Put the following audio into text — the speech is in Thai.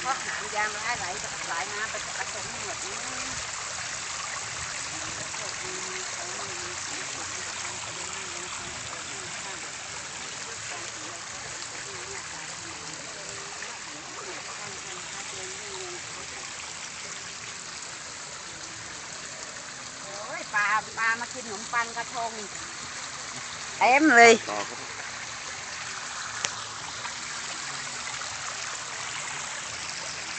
เพราะหางยางไหลไหลจากสายน้ำไปผสมหมดนี่ปลาปลามากินขนมปังกระทงเต็มเลย